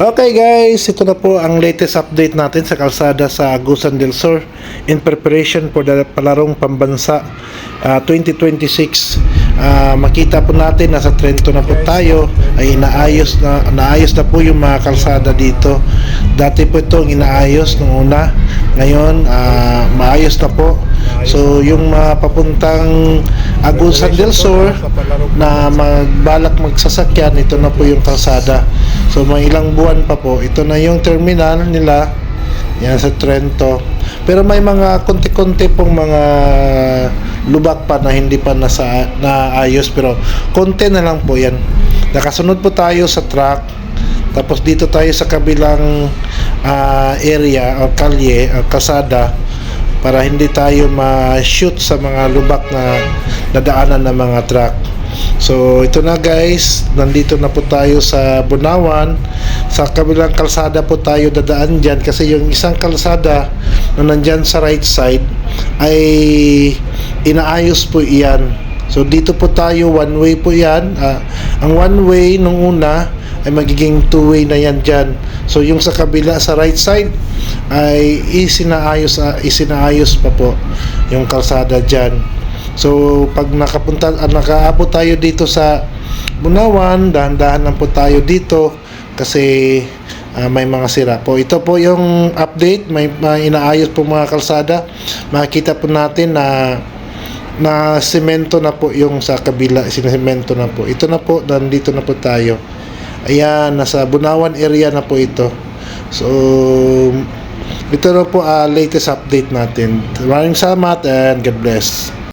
Okay guys, ito na po ang latest update natin sa kalsada sa Agusan del Sur in preparation for the palarong pambansa ah, 2026. Ah, makita po natin nasa Trento na po tayo ay inaayos na naayos na po yung mga kalsada dito. Dati po itong inaayos nung una. Ngayon ah, maayos na po. So yung mga papuntang Agusan del Sur na magbalak magsasakyan, ito na po yung kalsada. So may ilang buwan pa po. Ito na yung terminal nila. Yan sa Trento. Pero may mga konti-konti pong mga lubak pa na hindi pa nasa naayos pero konti na lang po yan. Nakasunod po tayo sa truck. Tapos dito tayo sa kabilang ah, area o kalye, o kasada para hindi tayo ma-shoot sa mga lubak na dadaanan ng mga truck. So ito na guys, nandito na po tayo sa Bunawan. Sa kabilang kalsada po tayo dadaan dyan kasi yung isang kalsada na nandyan sa right side ay inaayos po iyan. So dito po tayo, one way po yan. Ah, ang one way nung una ay magiging two way na yan dyan. So yung sa kabila, sa right side ay isinaayos, ah, isinaayos pa po yung kalsada dyan. So pag nakapunta, ah, nakaabot tayo dito sa Bunawan, dahan-dahan lang po tayo dito kasi ah, may mga sira po. Ito po yung update, may, may inaayos po mga kalsada. Makikita po natin na na semento na po yung sa kabila, sinemento na po. Ito na po, nandito na po tayo. Ayan, nasa Bunawan area na po ito. So, ito na po ah, latest update natin. Maraming salamat and God bless.